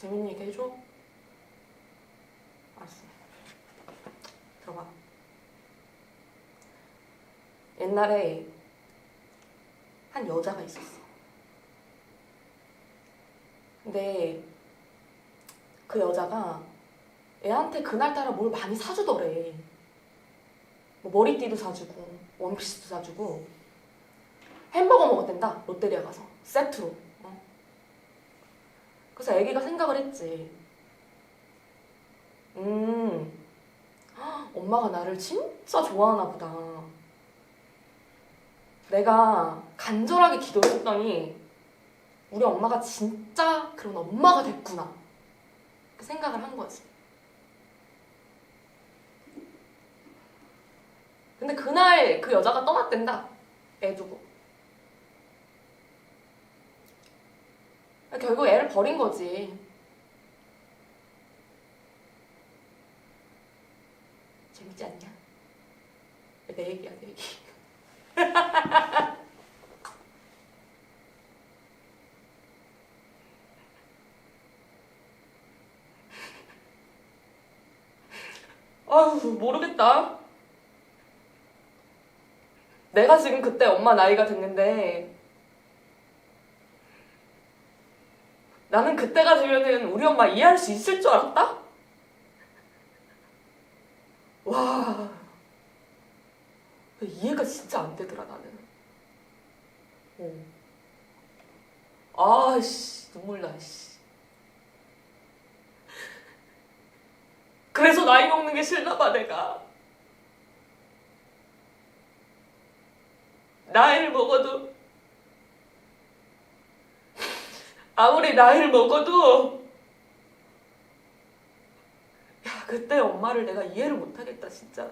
재밌는 얘기 해줘? 알았어. 들어봐. 옛날에 한 여자가 있었어. 근데 그 여자가 애한테 그날따라 뭘 많이 사주더래. 뭐 머리띠도 사주고 원피스도 사주고 햄버거 먹었댄다 롯데리아 가서 세트로. 어? 그래서 애기가 생각을 했지. 음, 헉, 엄마가 나를 진짜 좋아하나 보다. 내가 간절하게 기도했더니 우리 엄마가 진짜 그런 엄마가 됐구나. 그 생각을 한 거지. 근데 그날 그 여자가 떠났댄다. 애 두고. 결국 애를 버린 거지. 재밌지 않냐? 내 얘기야, 내 얘기. 아휴, 모르겠다. 내가 지금 그때 엄마 나이가 됐는데, 나는 그때가 되면은 우리 엄마 이해할 수 있을 줄 알았다? 와. 이해가 진짜 안 되더라, 나는. 어. 아 씨, 눈물 나, 씨. 그래서 나이 먹는 게 싫나 봐, 내가. 나이를 먹어도, 아무리 나이를 먹어도, 야, 그때 엄마를 내가 이해를 못 하겠다, 진짜.